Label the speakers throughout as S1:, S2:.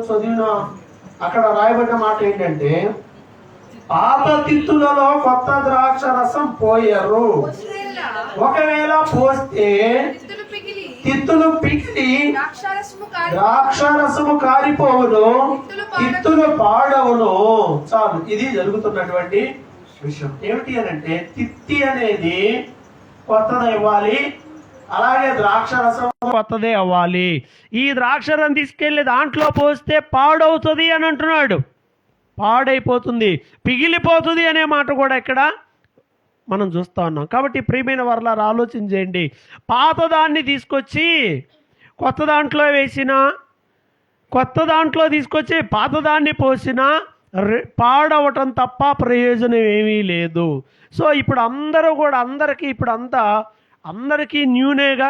S1: చదివిన అక్కడ రాయబడిన మాట ఏంటంటే పాత తిత్తులలో కొత్త ద్రాక్ష రసం పోయరు. ఒకవేళ పోస్తే తిత్తులు
S2: పిక్కి
S1: ద్రాక్ష రసము కారిపోవును తిత్తులు పాడవును. చాలు ఇది జరుగుతున్నటువంటి విషయం. ఏమిటి అని అంటే తిత్తి అనేది కొత్తది ఇవ్వాలి అలాగే ద్రాక్షరసం కొత్తదే అవ్వాలి. ఈ ద్రాక్షరసం తీసుకెళ్ళి దాంట్లో పోస్తే పాడవుతుంది అని అంటున్నాడు. పాడైపోతుంది. పిగిలిపోతుంది అనే మాట కూడా ఇక్కడ మనం చూస్తూ ఉన్నాం. కాబట్టి ప్రియమైన వర్లారు ఆలోచన చేయండి. పాత దాన్ని తీసుకొచ్చి కొత్త దాంట్లో వేసిన కొత్త దాంట్లో తీసుకొచ్చి పాత దాన్ని పోసిన పాడవటం తప్ప ప్రయోజనం ఏమీ లేదు. సో ఇప్పుడు అందరూ కూడా అందరికీ ఇప్పుడు అంతా అందరికీ న్యూనేగా.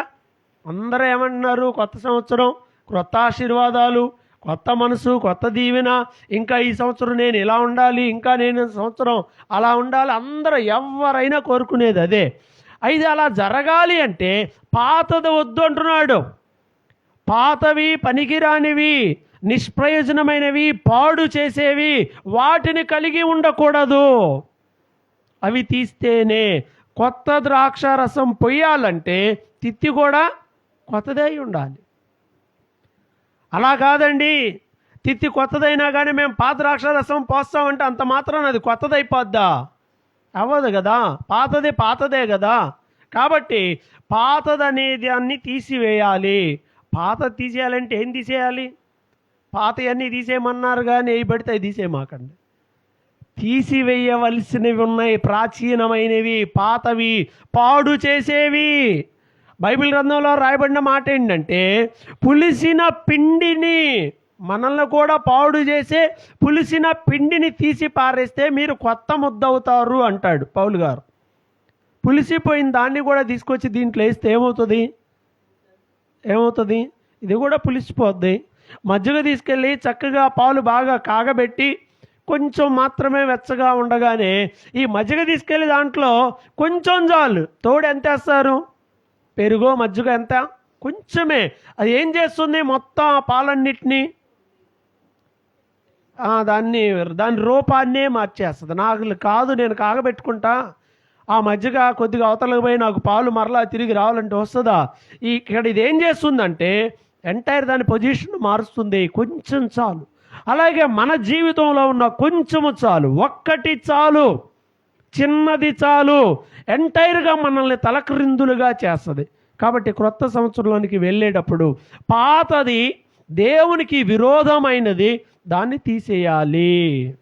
S1: అందరూ ఏమంటున్నారు? కొత్త సంవత్సరం క్రొత్త ఆశీర్వాదాలు కొత్త మనసు కొత్త దీవెన. ఇంకా ఈ సంవత్సరం నేను ఇలా ఉండాలి ఇంకా నేను సంవత్సరం అలా ఉండాలి. అందరూ ఎవరైనా కోరుకునేది అదే. అయితే అలా జరగాలి అంటే పాతది వద్దు అంటున్నాడు. పాతవి పనికిరానివి నిష్ప్రయోజనమైనవి పాడు చేసేవి వాటిని కలిగి ఉండకూడదు. అవి తీస్తేనే కొత్త ద్రాక్ష రసం పొయ్యాలంటే తిత్తి కూడా కొత్తదే అయి ఉండాలి. అలా కాదండి. తిత్తి కొత్తదైనా కానీ మేము పాత ద్రాక్ష రసం పోస్తామంటే అంత మాత్రం అది కొత్తదైపోద్దా? అవ్వదు కదా. పాతది పాతదే కదా. కాబట్టి పాతదనేది అన్ని తీసివేయాలి. పాత తీసేయాలంటే ఏం తీసేయాలి? పాత అన్నీ తీసేయమన్నారు కానీ ఏ పడితే తీసేయమాకండి. తీసివేయవలసినవి ఉన్నాయి ప్రాచీనమైనవి పాతవి పాడు చేసేవి. బైబిల్ గ్రంథంలో రాయబడిన మాట ఏంటంటే పులిసిన పిండిని మనల్ని కూడా పాడు చేసే పులిసిన పిండిని తీసి పారేస్తే మీరు కొత్త ముద్ద అవుతారు అంటాడు పౌలు గారు. పులిసిపోయిన దాన్ని కూడా తీసుకొచ్చి దీంట్లో వేస్తే ఏమవుతుంది? ఏమవుతుంది? ఇది కూడా పులిసిపోద్ది. మజ్జిగ తీసుకెళ్ళి చక్కగా పాలు బాగా కాగబెట్టి కొంచెం మాత్రమే వెచ్చగా ఉండగానే ఈ మజ్జిగ తీసుకెళ్ళి దాంట్లో కొంచెం చాలు తోడు ఎంత వేస్తారు? పెరుగో మజ్జిగ ఎంత? కొంచెమే. అది ఏం చేస్తుంది మొత్తం ఆ పాలన్నిటినీ? దాన్ని దాని రూపాన్నే మార్చేస్తుంది. నాకు కాదు నేను కాగబెట్టుకుంటా. ఆ మధ్యగా కొద్దిగా అవతలకు పోయి నాకు పాలు మరలా తిరిగి రావాలంటే వస్తుందా? ఈ ఇక్కడ ఇది ఏం చేస్తుందంటే ఎంటైర్ దాని పొజిషన్ మారుస్తుంది. కొంచెం చాలు. అలాగే మన జీవితంలో ఉన్న కొంచెము చాలు ఒక్కటి చాలు చిన్నది చాలు ఎంటైర్గా మనల్ని తలక్రిందులుగా చేస్తుంది. కాబట్టి క్రొత్త సంవత్సరంలోనికి వెళ్ళేటప్పుడు పాతది దేవునికి విరోధమైనది దాన్ని తీసేయాలి.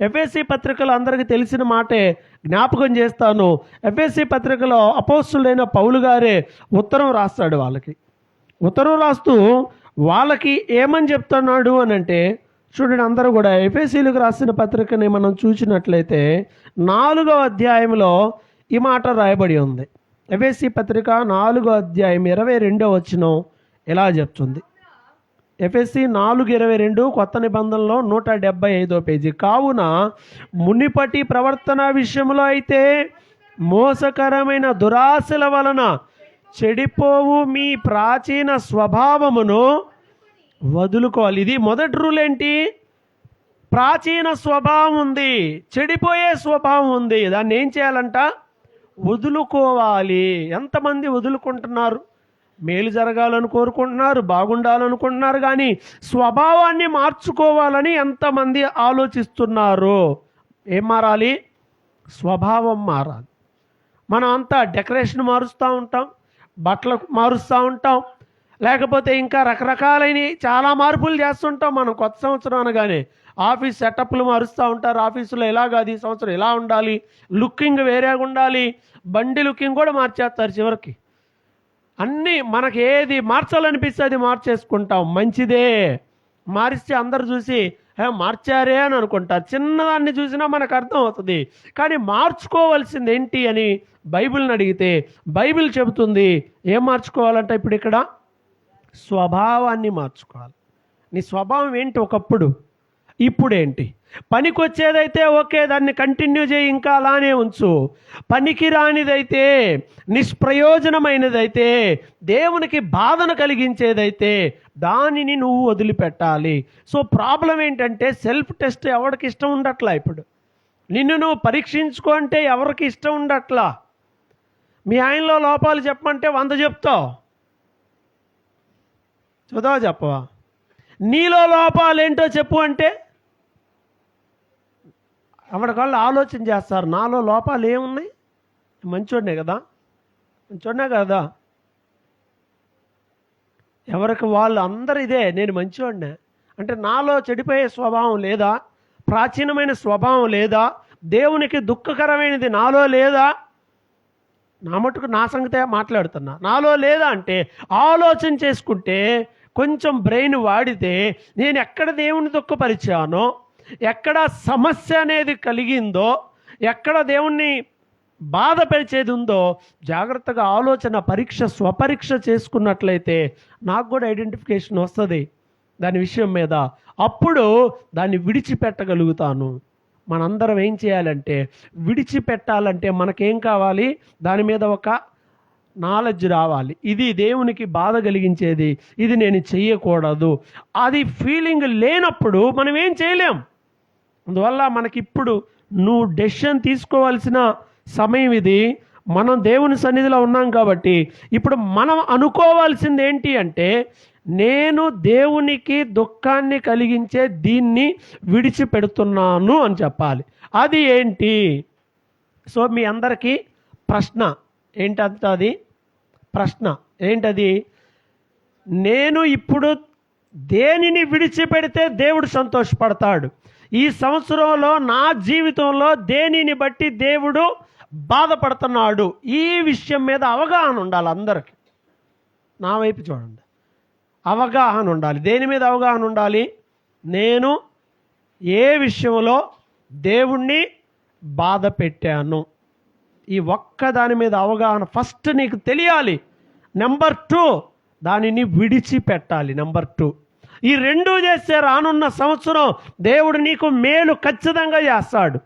S1: ఎఫ్ఎస్సి పత్రికలు అందరికీ తెలిసిన మాటే జ్ఞాపకం చేస్తాను. ఎఫ్ఎస్సి పత్రికలో అపోస్తులైన పౌలు గారే ఉత్తరం రాస్తాడు వాళ్ళకి. ఉత్తరం రాస్తూ వాళ్ళకి ఏమని చెప్తున్నాడు అని అంటే చూడండి అందరూ కూడా ఎఫ్ఎస్సీలకు రాసిన పత్రికని మనం చూసినట్లయితే నాలుగో అధ్యాయంలో ఈ మాట రాయబడి ఉంది. ఎఫ్ఎస్సి పత్రిక నాలుగో అధ్యాయం ఇరవై రెండో వచనం ఎలా చెప్తుంది. ఎఫ్ఎస్సి నాలుగు ఇరవై రెండు కొత్త నిబంధనలో నూట డెబ్బై ఐదో పేజీ. కావున మునిపటి ప్రవర్తన విషయంలో అయితే మోసకరమైన దురాశల వలన చెడిపోవు మీ ప్రాచీన స్వభావమును వదులుకోవాలి. ఇది మొదటి రూల్ ఏంటి? ప్రాచీన స్వభావం ఉంది చెడిపోయే స్వభావం ఉంది. దాన్ని ఏం చేయాలంట? వదులుకోవాలి. ఎంతమంది వదులుకుంటున్నారు? మేలు జరగాలని కోరుకుంటున్నారు బాగుండాలనుకుంటున్నారు కానీ స్వభావాన్ని మార్చుకోవాలని ఎంతమంది ఆలోచిస్తున్నారు? ఏం మారాలి? స్వభావం మారాలి. మనం అంతా డెకరేషన్ మారుస్తూ ఉంటాం. బట్టలు మారుస్తూ ఉంటాం. లేకపోతే ఇంకా రకరకాలైన చాలా మార్పులు చేస్తుంటాం మనం కొత్త సంవత్సరం అనగానే. ఆఫీస్ సెటప్లు మారుస్తూ ఉంటారు. ఆఫీసులో ఎలా కాదు ఈ సంవత్సరం ఎలా ఉండాలి? లుకింగ్ వేరేగా ఉండాలి. బండి లుకింగ్ కూడా మార్చేస్తారు చివరికి. అన్నీ మనకి ఏది మార్చాలనిపిస్తే అది మార్చేసుకుంటాం. మంచిదే. మారిస్తే అందరు చూసి మార్చారే అని అనుకుంటారు చిన్నదాన్ని చూసినా మనకు అర్థం అవుతుంది. కానీ మార్చుకోవాల్సింది ఏంటి అని బైబిల్ని అడిగితే బైబిల్ చెబుతుంది. ఏం మార్చుకోవాలంటే ఇప్పుడు ఇక్కడ? స్వభావాన్ని మార్చుకోవాలి. నీ స్వభావం ఏంటి ఒకప్పుడు? ఇప్పుడేంటి? పనికొచ్చేదైతే ఓకే దాన్ని కంటిన్యూ చేయి ఇంకా అలానే ఉంచు. పనికి రానిదైతే నిష్ప్రయోజనమైనదైతే దేవునికి బాధను కలిగించేదైతే దానిని నువ్వు వదిలిపెట్టాలి. సో ప్రాబ్లం ఏంటంటే సెల్ఫ్ టెస్ట్ ఎవరికి ఇష్టం ఉండట్లా ఇప్పుడు? నిన్ను నువ్వు పరీక్షించుకో అంటే ఎవరికి ఇష్టం ఉండట్లా? మీ ఆయనలో లోపాలు చెప్పమంటే వంద చెప్తావు. చదువు చెప్పవా? నీలో లోపాలు ఏంటో చెప్పు అంటే ఆవిడకాళ్ళు ఆలోచన చేస్తారు. నాలో లోపాలు ఏమున్నాయి? మంచోడినే కదా. మంచోడినే కదా. ఎవరికి వాళ్ళు అందరు ఇదే నేను మంచివాడినే అంటే నాలో చెడిపోయే స్వభావం లేదా? ప్రాచీనమైన స్వభావం లేదా? దేవునికి దుఃఖకరమైనది నాలో లేదా? నా మటుకు నా సంగతే మాట్లాడుతున్నా. నాలో లేదా అంటే ఆలోచన చేసుకుంటే కొంచెం బ్రెయిన్ వాడితే నేను ఎక్కడ దేవుని దుఃఖపరిచానో ఎక్కడ సమస్య అనేది కలిగిందో ఎక్కడ దేవుణ్ణి బాధపరిచేది ఉందో జాగ్రత్తగా ఆలోచన పరీక్ష స్వపరీక్ష చేసుకున్నట్లయితే నాకు కూడా ఐడెంటిఫికేషన్ వస్తుంది దాని విషయం మీద. అప్పుడు దాన్ని విడిచిపెట్టగలుగుతాను. మనందరం ఏం చేయాలంటే విడిచిపెట్టాలంటే మనకేం కావాలి? దాని మీద ఒక నాలెడ్జ్ రావాలి. ఇది దేవునికి బాధ కలిగించేది. ఇది నేను చెయ్యకూడదు. అది ఫీలింగ్ లేనప్పుడు మనం ఏం చేయలేం. అందువల్ల మనకిప్పుడు నువ్వు డెసిషన్ తీసుకోవాల్సిన సమయం ఇది. మనం దేవుని సన్నిధిలో ఉన్నాం కాబట్టి ఇప్పుడు మనం అనుకోవాల్సింది ఏంటి అంటే నేను దేవునికి దుఃఖాన్ని కలిగించే దీన్ని విడిచిపెడుతున్నాను అని చెప్పాలి. అది ఏంటి? సో మీ అందరికీ ప్రశ్న. ఏంటంత అది? ప్రశ్న. ఏంటది? నేను ఇప్పుడు దేనిని విడిచిపెడితే దేవుడు సంతోషపడతాడు? ఈ సంవత్సరంలో నా జీవితంలో దేనిని బట్టి దేవుడు బాధపడుతున్నాడు? ఈ విషయం మీద అవగాహన ఉండాలి అందరికీ. నా వైపు చూడండి. అవగాహన ఉండాలి. దేని మీద అవగాహన ఉండాలి? నేను ఏ విషయంలో దేవుణ్ణి బాధ పెట్టాను? ఈ ఒక్క దాని మీద అవగాహన ఫస్ట్ నీకు తెలియాలి. నెంబర్ టూ దానిని విడిచిపెట్టాలి. Number two. ఈ రెండు చేస్తే రానున్న సంవత్సరం దేవుడు నీకు మేలు ఖచ్చితంగా చేస్తాడు.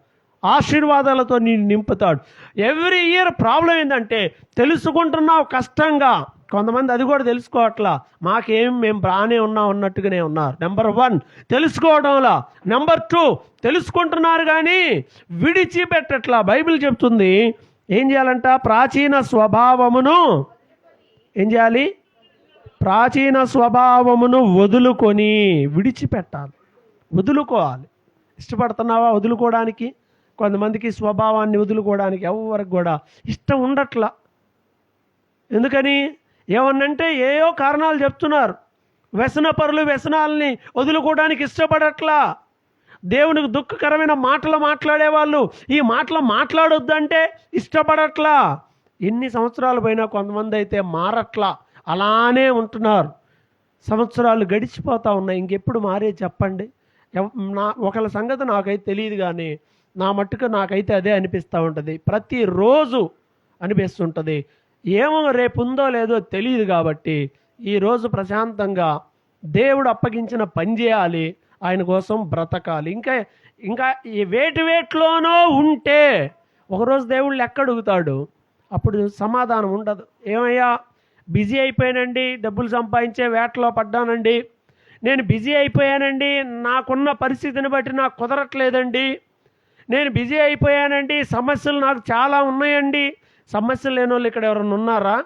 S1: ఆశీర్వాదాలతో నేను నింపుతాడు. ఎవ్రీ ఇయర్ ప్రాబ్లం ఏంటంటే తెలుసుకుంటున్నావు కష్టంగా. కొంతమంది అది కూడా తెలుసుకోవట్లా. మాకేం మేము బాగానే ఉన్నాం అన్నట్టుగానే ఉన్నారు. నెంబర్ వన్ తెలుసుకోవడంలా. నెంబర్ టూ తెలుసుకుంటున్నారు కానీ విడిచిపెట్టట్లా. బైబిల్ చెప్తుంది ఏం చేయాలంట? ప్రాచీన స్వభావమును ఏం చేయాలి? ప్రాచీన స్వభావమును వదులుకొని విడిచిపెట్టాలి. వదులుకోవాలి. ఇష్టపడుతున్నావా వదులుకోవడానికి? కొంతమందికి స్వభావాన్ని వదులుకోవడానికి ఎవరికి కూడా ఇష్టం ఉండట్లా. ఎందుకని? ఏమన్నంటే ఏయో కారణాలు చెప్తున్నారు. వ్యసన పరులు వ్యసనాలని వదులుకోవడానికి ఇష్టపడట్లా. దేవునికి దుఃఖకరమైన మాటలు మాట్లాడేవాళ్ళు ఈ మాటలు మాట్లాడొద్దంటే ఇష్టపడట్లా. ఎన్ని సంవత్సరాలు పోయినా కొంతమంది అయితే మారట్లా. అలానే ఉంటున్నారు. సంవత్సరాలు గడిచిపోతూ ఉన్నాయి. ఇంకెప్పుడు మారే చెప్పండి. నా ఒకళ్ళ సంగతి నాకైతే తెలియదు కానీ నా మట్టుకు నాకైతే అదే అనిపిస్తూ ఉంటుంది. ప్రతిరోజు అనిపిస్తుంటుంది. ఏమో రేపు ఉందో లేదో తెలియదు కాబట్టి ఈరోజు ప్రశాంతంగా దేవుడు అప్పగించిన పని చేయాలి. ఆయన కోసం బ్రతకాలి. ఇంకా ఇంకా ఈ వేటి వేటిలోనో ఉంటే ఒకరోజు దేవుళ్ళు ఎక్కడుగుతాడు? అడుగుతాడు అప్పుడు సమాధానం ఉండదు. ఏమయ్యా? బిజీ అయిపోయానండి డబ్బులు సంపాదించే వేటలో పడ్డానండి. నేను బిజీ అయిపోయానండి నాకున్న పరిస్థితిని బట్టి నాకు కుదరట్లేదండి. నేను బిజీ అయిపోయానండి సమస్యలు నాకు చాలా ఉన్నాయండి. సమస్యలు లేని వాళ్ళు ఇక్కడ ఎవరైనా ఉన్నారా?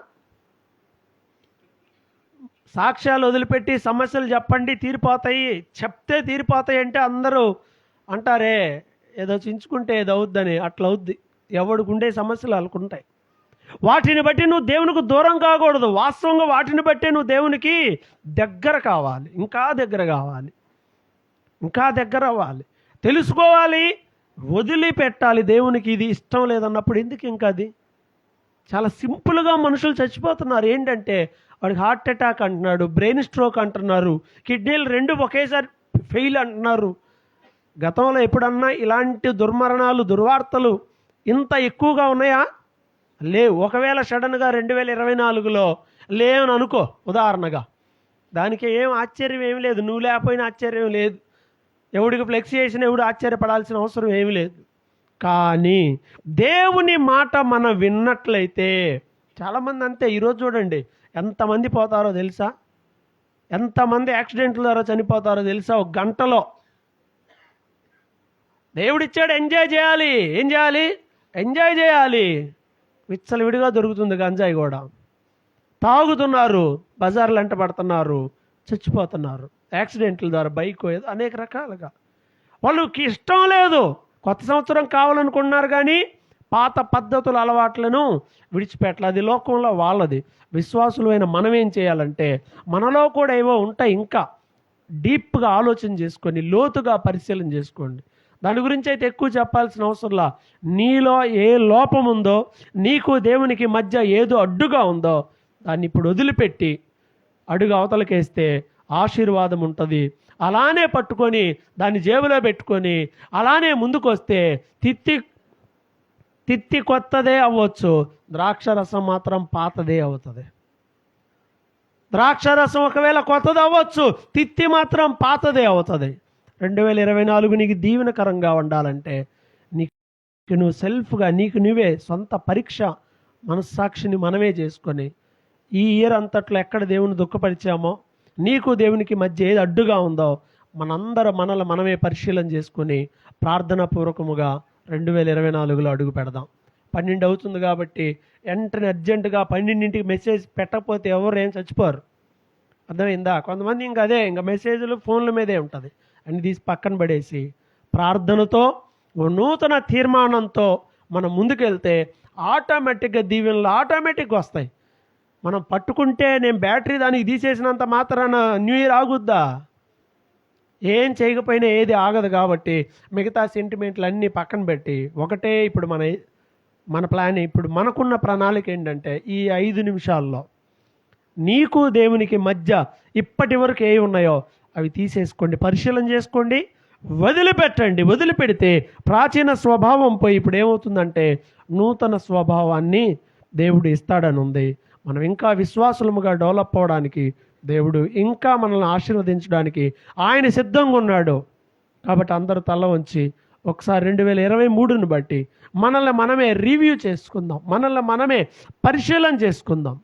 S1: సాక్ష్యాలు వదిలిపెట్టి సమస్యలు చెప్పండి తీరిపోతాయి. చెప్తే తీరిపోతాయి అంటే అందరూ అంటారే ఏదో చించుకుంటే ఏదో అవుద్దని అట్లా అవుద్ది. ఎవడికి ఉండే సమస్యలు వాళ్ళకుంటాయి వాటిని బట్టి నువ్వు దేవునికి దూరం కాకూడదు. వాస్తవంగా వాటిని బట్టే నువ్వు దేవునికి దగ్గర కావాలి. ఇంకా దగ్గర కావాలి. ఇంకా దగ్గర అవ్వాలి. తెలుసుకోవాలి. వదిలిపెట్టాలి. దేవునికి ఇది ఇష్టం లేదన్నప్పుడు ఎందుకు ఇంకా అది? చాలా సింపుల్గా మనుషులు చచ్చిపోతున్నారు. ఏంటంటే వాడికి హార్ట్ అటాక్ అంటున్నాడు బ్రెయిన్ స్ట్రోక్ అంటున్నారు కిడ్నీలు రెండు ఒకేసారి ఫెయిల్ అంటున్నారు. గతంలో ఎప్పుడన్నా ఇలాంటి దుర్మరణాలు దుర్వార్తలు ఇంత ఎక్కువగా ఉన్నాయా? లేవు ఒకవేళ సడన్గా రెండు వేల ఇరవై నాలుగులో లేవని అనుకో ఉదాహరణగా. దానికి ఏం ఆశ్చర్యం ఏమి లేదు. నువ్వు లేకపోయినా ఆశ్చర్యం లేదు. ఎవడికి ఫ్లెక్స్ చేసిన ఎవడు ఆశ్చర్యపడాల్సిన అవసరం ఏమి లేదు. కానీ దేవుని మాట మనం విన్నట్లయితే చాలామంది అంతే. ఈరోజు చూడండి ఎంతమంది పోతారో తెలుసా? ఎంతమంది యాక్సిడెంట్ల ద్వారా చనిపోతారో తెలుసా? ఒక గంటలో. దేవుడిచ్చాడు ఎంజాయ్ చేయాలి ఏం చేయాలి? ఎంజాయ్ చేయాలి. విచ్చలవిడిగా దొరుకుతుంది గంజాయి కూడా. తాగుతున్నారు బజార్లు వెంట పడుతున్నారు చచ్చిపోతున్నారు. యాక్సిడెంట్ల ద్వారా బైక్ ఏదో అనేక రకాలుగా. వాళ్ళకి ఇష్టం లేదు. కొత్త సంవత్సరం కావాలనుకుంటున్నారు కానీ పాత పద్ధతుల అలవాట్లను విడిచిపెట్టాలి. అది లోకంలో వాళ్ళది. విశ్వాసులైన మనం ఏం చేయాలంటే మనలో కూడా ఏవో ఉంటాయి ఇంకా. డీప్గా ఆలోచన చేసుకొని లోతుగా పరిశీలన చేసుకోండి. దాని గురించి అయితే ఎక్కువ చెప్పాల్సిన అవసరంలా నీలో ఏ లోపం ఉందో నీకు దేవునికి మధ్య ఏదో అడ్డుగా ఉందో దాన్ని ఇప్పుడు వదిలిపెట్టి అడుగు అవతలకేస్తే ఆశీర్వాదం ఉంటుంది. అలానే పట్టుకొని దాన్ని జేబులో పెట్టుకొని అలానే ముందుకొస్తే తిత్తి తిత్తి కొత్తదే అవ్వచ్చు. ద్రాక్ష రసం మాత్రం పాతదే అవుతుంది. ద్రాక్ష రసం ఒకవేళ కొత్తది అవ్వచ్చు తిత్తి మాత్రం పాతదే అవుతుంది. రెండు వేల ఇరవై నాలుగు నీకు దీవెనకరంగా ఉండాలంటే నీకు నువ్వు సెల్ఫ్గా నీకు నువ్వే సొంత పరీక్ష మనస్సాక్షిని మనమే చేసుకొని ఈ ఇయర్ అంతట్లో ఎక్కడ దేవుని దుఃఖపరిచామో నీకు దేవునికి మధ్య ఏది అడ్డుగా ఉందో మనందరం మనల్ని మనమే పరిశీలన చేసుకుని ప్రార్థనాపూర్వకముగా రెండు వేల ఇరవై నాలుగులో అడుగు పెడదాం. పన్నెండు అవుతుంది కాబట్టి వెంటనే అర్జెంటుగా పన్నెండింటికి మెసేజ్ పెట్టకపోతే ఎవరు ఏం చచ్చిపోరు? అర్థమైందా? కొంతమంది ఇంకా అదే ఇంకా మెసేజ్లు ఫోన్ల మీదే ఉంటుంది. అన్ని తీసి పక్కన పడేసి ప్రార్థనతో నూతన తీర్మానంతో మనం ముందుకెళ్తే ఆటోమేటిక్గా దీవెనలు ఆటోమేటిక్గా వస్తాయి. మనం పట్టుకుంటే నేను బ్యాటరీ దానికి తీసేసినంత మాత్రాన న్యూ ఇయర్ ఆగుద్దా? ఏం చేయకపోయినా ఏది ఆగదు కాబట్టి మిగతా సెంటిమెంట్లు అన్నీ పక్కన పెట్టి ఒకటే ఇప్పుడు మన మన ప్లాన్ ఇప్పుడు మనకున్న ప్రణాళిక ఏంటంటే ఈ ఐదు నిమిషాల్లో నీకు దేవునికి మధ్య ఇప్పటి వరకు ఏ ఉన్నాయో అవి తీసేసుకోండి పరిశీలన చేసుకోండి వదిలిపెట్టండి. వదిలిపెడితే ప్రాచీన స్వభావం పోయి ఇప్పుడు ఏమవుతుందంటే నూతన స్వభావాన్ని దేవుడు ఇస్తాడని ఉంది. మనం ఇంకా విశ్వాసులముగా డెవలప్ అవడానికి దేవుడు ఇంకా మనల్ని ఆశీర్వదించడానికి ఆయన సిద్ధంగా ఉన్నాడు. కాబట్టి అందరూ తల వంచి ఒకసారి రెండు వేల ఇరవై మూడుని బట్టి మనల్ని మనమే రివ్యూ చేసుకుందాం. మనల్ని మనమే పరిశీలన చేసుకుందాం.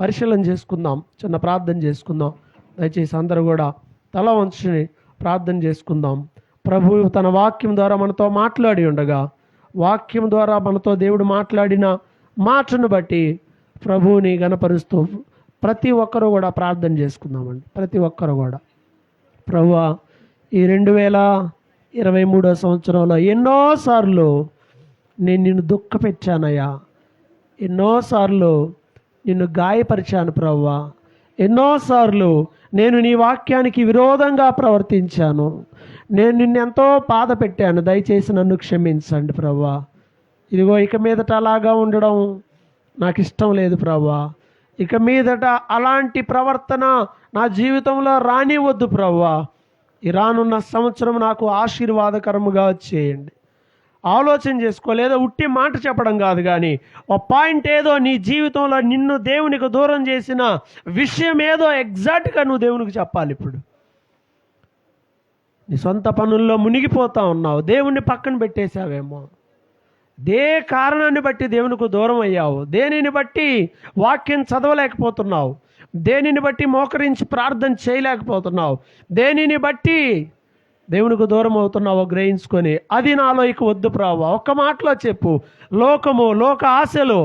S1: పరిశీలన చేసుకుందాం చిన్న ప్రార్థన చేసుకుందాం. దయచేసి అందరూ కూడా తల వంచుని ప్రార్థన చేసుకుందాం. ప్రభు తన వాక్యం ద్వారా మనతో మాట్లాడి ఉండగా వాక్యం ద్వారా మనతో దేవుడు మాట్లాడిన మాటను బట్టి ప్రభువుని గనపరుస్తూ ప్రతి ఒక్కరూ కూడా ప్రార్థన చేసుకుందామండి. ప్రతి ఒక్కరు కూడా. ప్రభు ఈ రెండు వేల ఇరవై మూడో సంవత్సరంలో ఎన్నోసార్లు నేను నిన్ను దుఃఖపెట్టానయ్యా. ఎన్నోసార్లు నిన్ను గాయపరిచాను ప్రవ్వా ఎన్నోసార్లు నేను నీ వాక్యానికి విరోధంగా ప్రవర్తించాను. నేను నిన్నెంతో బాధ పెట్టాను. దయచేసి నన్ను క్షమించండి ప్రవ్వా. ఇదిగో ఇక మీదట అలాగా ఉండడం నాకు ఇష్టం లేదు ప్రవ్వా. ఇక మీదట అలాంటి ప్రవర్తన నా జీవితంలో రానివద్దు ప్రవ్వా. ఈ రానున్న సంవత్సరం నాకు ఆశీర్వాదకరముగా చేయండి ఆలోచన చేసుకో లేదా ఉట్టి మాట చెప్పడం కాదు కానీ ఒక పాయింట్ ఏదో నీ జీవితంలో నిన్ను దేవునికి దూరం చేసిన విషయం ఏదో ఎగ్జాక్ట్గా నువ్వు దేవునికి చెప్పాలి ఇప్పుడు. నీ సొంత పనుల్లో మునిగిపోతా ఉన్నావు దేవుణ్ణి పక్కన పెట్టేశావేమో. దే కారణాన్ని బట్టి దేవునికి దూరం అయ్యావు. దేనిని బట్టి వాక్యం చదవలేకపోతున్నావు? దేనిని బట్టి మోకరించి ప్రార్థన చేయలేకపోతున్నావు? దేనిని బట్టి దేవునికి దూరం అవుతున్నావో గ్రహించుకొని అది నాలో ఇక వద్దు ప్రావా ఒక్క మాటలో చెప్పు. లోకము లోక ఆశలు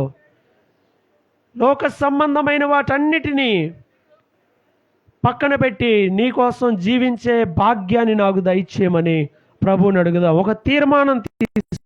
S1: లోక సంబంధమైన వాటన్నిటినీ పక్కన పెట్టి నీకోసం జీవించే భాగ్యాన్ని నాకు దయచేయమని ప్రభువుని అడుగుదా. ఒక తీర్మానం తీసి